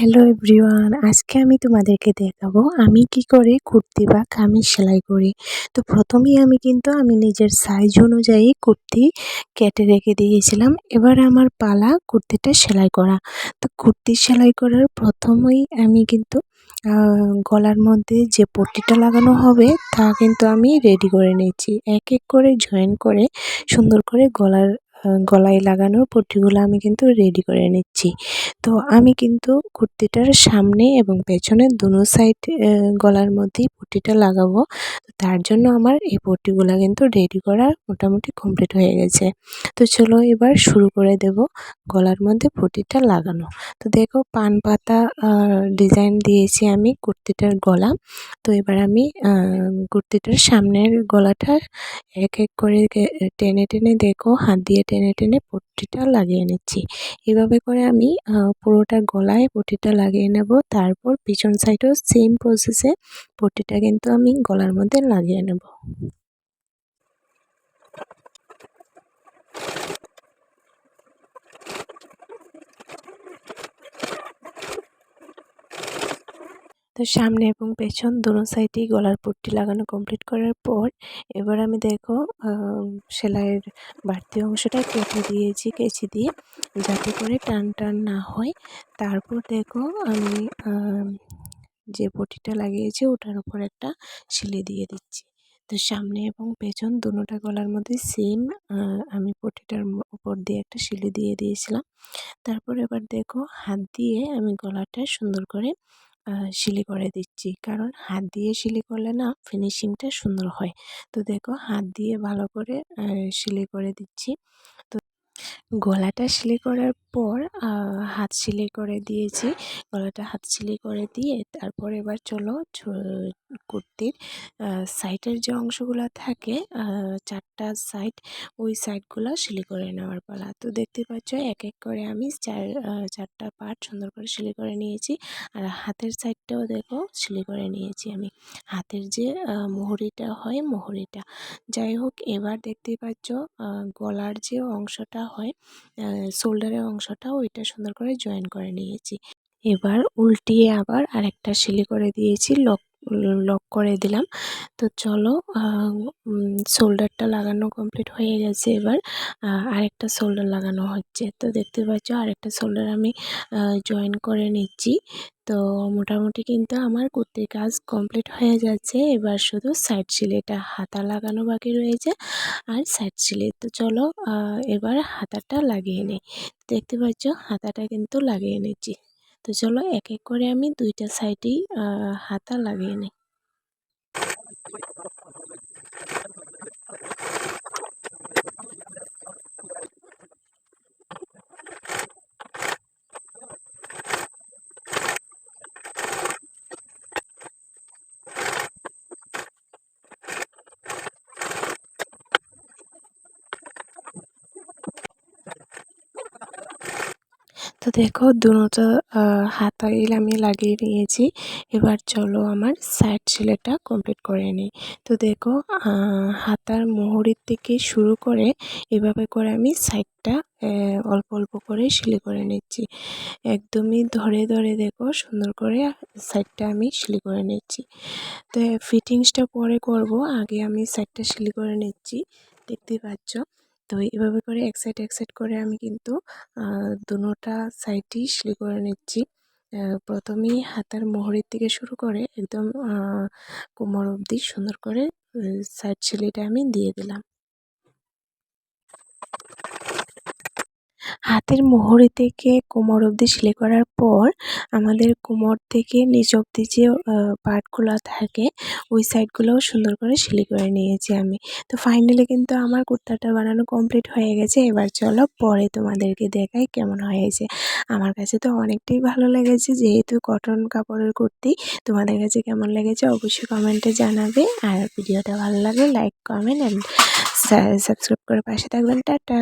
Hello everyone আজকে আমি তোমাদেরকে দেখাবো আমি কি করে কুর্তি বা কামিজ সেলাই করি। তো প্রথমেই আমি কিন্তু আমি নিজের সাইজ অনুযায়ী কুর্তি কেটে রেখে দিয়েছিলাম। এবার আমার পালা কুর্তিটা সেলাই করা। তো কুর্তি সেলাই করার প্রথমেই আমি কিন্তু গলার মধ্যে যে পট্টিটা লাগানো হবে তা কিন্তু আমি রেডি করে নিয়েছি। এক এক করে জয়েন করে সুন্দর করে গলার গলায় লাগানোর পট্টিগুলো আমি কিন্তু রেডি করে নিচ্ছি। তো আমি কিন্তু কুর্তিটার সামনে এবং পেছনে দুনো সাইড গলার মধ্যেই পট্টিটা লাগাবো। তার জন্য আমার এই পট্টিগুলো কিন্তু রেডি করা মোটামুটি কমপ্লিট হয়ে গেছে। তো চলো এবার শুরু করে দেব গলার মধ্যে পট্টিটা লাগানো। তো দেখো পান পাতা ডিজাইন দিয়েছি আমি কুর্তিটার গলা। তো এবার আমি কুর্তিটার সামনের গলাটা এক এক করে টেনে টেনে দেখো, হাত দিয়ে টেনে টেনে পট্টিটা লাগিয়ে নিচ্ছি। এভাবে করে আমি পুরোটা গলায় পট্টিটা লাগিয়ে নেব। তারপর পিছন সাইডেও সেম প্রসেসে পট্টিটা কিন্তু আমি গলার মধ্যে লাগিয়ে নেব। তো সামনে এবং পেছন দুনো সাইডেই গলার পট্টি লাগানো কমপ্লিট করার পর এবার আমি দেখো সেলাইয়ের বাড়তি অংশটা কেটে দিয়েছি, কেচি দিয়ে যাতে করে টান টান না হয়। তারপর দেখো আমি যে পটিটা লাগিয়েছি ওটার উপর একটা সিলি দিয়ে দিচ্ছি। তো সামনে এবং পেছন দুটোটা গলার মধ্যে সেম আমি পটিটার উপর দিয়ে একটা সিলি দিয়ে দিয়েছিলাম। তারপর এবার দেখো হাত দিয়ে আমি গলাটা সুন্দর করে সিলি করে দিচ্ছি। কারণ হাত দিয়ে শিলি করলে না ফিনিশিংটা সুন্দর হয়। তো দেখো হাত দিয়ে ভালো করে সিলি করে দিচ্ছি। তো গলাটা সিলি করার পর হাত সিলি করে দিয়েছি। গলাটা হাত সিলি করে দিয়ে তারপর এবার চলো কুর্তির সাইডের যে অংশগুলো থাকে চারটা সাইড ওই সাইডগুলো সিলি করে নেওয়ার পালা। তো দেখতে পাচ্ছ এক এক করে আমি চার চারটা পার্ট সুন্দর করে সিলি করে নিয়েছি। আর হাতের সাইডটাও দেখো, সিলি করে নিয়েছি আমি। হাতের যে মোহরিটা হয়, মোহরিটা। যাই হোক, এবার দেখতেই পাচ্ছ গলার যে অংশটা হয় শোল্ডারের অংশটা, ওইটা সুন্দর করে জয়েন করে নিয়েছি। এবার উল্টিয়ে আবার আরেকটা সিলি করে দিয়েছি, লক লক করে দিলাম। তো চলো শোল্ডারটা লাগানো কমপ্লিট হয়ে গেছে এবার। আরেকটা শোল্ডার লাগানো হচ্ছে। তো দেখতে পাচ্ছ, আরেকটা শোল্ডার আমি জয়েন করে নিচ্ছি। তো মোটামুটি কিন্তু আমার কুর্তির কাজ কমপ্লিট হয়ে যাচ্ছে। এবার শুধু সাইড সিলেটা হাতা লাগানো বাকি রয়েছে আর সাইড সিলে তো চলো এবার হাতাটা লাগিয়ে নিই। দেখতে পাচ্ছ, হাতাটা কিন্তু লাগিয়ে নিচ্ছি। তো চলো এক এক করে আমি দুইটা সাইডেই হাতা লাগিয়ে নিই। তো দেখো, দুটো হাতাইল আমি লাগিয়ে নিয়েছি এবার চলো আমার সাইড সিলেটা কমপ্লিট করে নিই। তো দেখো হাতার মোহরির থেকে শুরু করে এভাবে করে আমি সাইডটা অল্প অল্প করে সিলি করে নিচ্ছি। একদমই ধরে ধরে দেখো, সুন্দর করে সাইডটা আমি সিলি করে নিচ্ছি। তো ফিটিংসটা পরে করব। আগে আমি সাইডটা সিলি করে নিচ্ছি। দেখতেই পাচ্ছ? তো এভাবে করে এক সাইড এক সাইড করে আমি কিন্তু দুটা সাইডই সিলি করে নিচ্ছি। প্রথমেই হাতার মোহরের থেকে শুরু করে একদম কোমর অবধি সুন্দর করে সাইড সিলিটা আমি দিয়ে দিলাম। হাতের মোহরি থেকে কোমর অবধি সেলাই করার পর আমাদের কোমর থেকে নিচ অবধি যে পার্টগুলো থাকে, ওই সাইডগুলোও সুন্দর করে সেলাই করে নিয়েছি আমি। তো ফাইনালি কিন্তু আমার কুর্তাটা বানানো কমপ্লিট হয়ে গেছে। এবার চলো পরে তোমাদেরকে দেখাই কেমন হয়েছে। আমার কাছে তো অনেকটাই ভালো লেগেছে, যেহেতু কটন কাপড়ের কুর্তি। তোমাদের কাছে কেমন লেগেছে অবশ্যই কমেন্টে জানাবে। আর ভিডিওটা ভালো লাগলে লাইক কমেন্ট অ্যান্ড সাবস্ক্রাইব করে পাশে থাকবেন। টাটা!